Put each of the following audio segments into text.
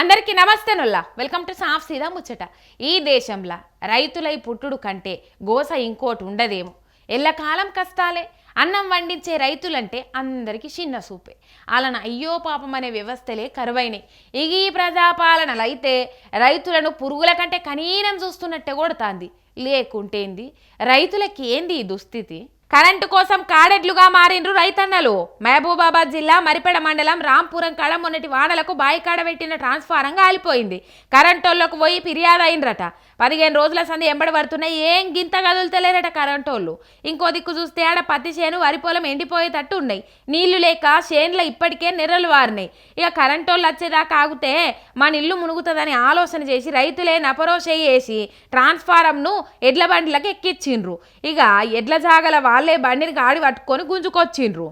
అందరికీ నమస్తే Nulla. Welcome to సాఫ్ సీదా ముచ్చట. ఈ దేశంలో రైతులై పుట్టుడు కంటే గోస ఇంకోటి ఉండదేమో. ఎల్లకాలం కష్టాలే. అన్నం వండించే రైతులంటే అందరికీ చిన్న సూపే. అలాన అయ్యో పాపం అనే వ్యవస్థలే కరువైనాయి. ఇగి ఈ ప్రజాపాలనలు అయితే రైతులను పురుగుల కంటే కనీనం చూస్తున్నట్టే కొడుతాంది. లేకుంటేంది రైతులకి ఏంది ఈ దుస్థితి? కరెంటు కోసం కాడెడ్లుగా మారిండ్రు రైతన్నలు. మహబూబాబాద్ జిల్లా మరిపెడ మండలం రాంపురం కడ మొన్నటి వాడలకు బాయికాడ పెట్టిన ట్రాన్స్ఫారం కాలిపోయింది కరెంటోళ్ళకు పోయి ఫిర్యాదు అయిండ్రట పదిహేను రోజుల సంది ఎంబడి పడుతున్నాయి ఏం గింత కదులుతలేరట వాళ్ళు ఇంకో దిక్కు చూస్తే ఆడ పత్తి చేను వరి పొలం ఎండిపోయేటట్టు ఉన్నాయి నీళ్ళు లేక చేనులో ఇప్పటికే నెర్రలు వారినాయి ఇక కరెంటోళ్ళు వచ్చేదాకా ఆగితే మన ఇల్లు మునుగుతుందని ఆలోచన చేసి రైతులే నపరోషే వేసి ట్రాన్స్ఫారంను ఎడ్ల బండ్లకు ఎక్కిచ్చిండ్రు ఇక ఎడ్ల జాగల వాళ్ళే బండిని గాడి పట్టుకొని గుంజుకొచ్చిండ్రు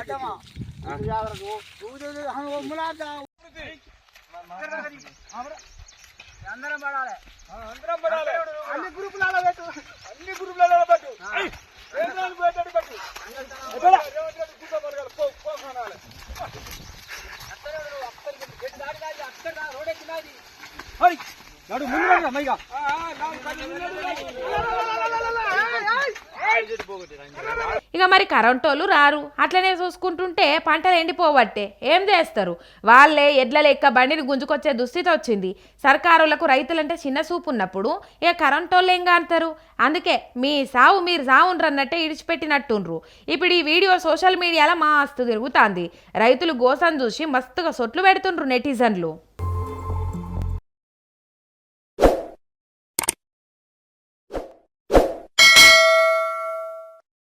आग अड़गू में लिंग आग देख आग देखो आंग అవసరం చేయి మినికా कल मड़ी అడ్డమా జాగ్రత్త ఊదే హం ములాదా అందరం పడాలి అందరం పడాలి అన్ని గ్రూపులలో పెట్టు అన్ని గ్రూపులలో పెట్టు కేంద్రాన్ని పెట్టండి పెట్టు ఎక్కడ? రేవంత్ రెడ్డి గుడ్డ పడగలరు. పో, పో కొనాలి. నడు ముందు రా మైగా ఇక మరి కరెంటోళ్ళు రారు. అట్లనే చూసుకుంటుంటే పంటలు ఎండిపోవట్టే. ఏం చేస్తారు? వాళ్ళే ఎడ్ల లెక్క బండిని గుంజుకొచ్చే దుస్థితి వచ్చింది. సర్కారులకు రైతులంటే చిన్న చూపు ఉన్నప్పుడు ఇక కరెంటోళ్ళు ఏం కాంతారు అందుకే మీ సావు మీరు సావుండ్రన్నట్టే ఇడిచిపెట్టినట్టుండ్రు. ఇప్పుడు ఈ వీడియో సోషల్ మీడియాలో మస్తు తిరుగుతాంది. రైతులు గోసం చూసి మస్తుగా సొట్లు పెడుతుండ్రు నెటిజన్లు.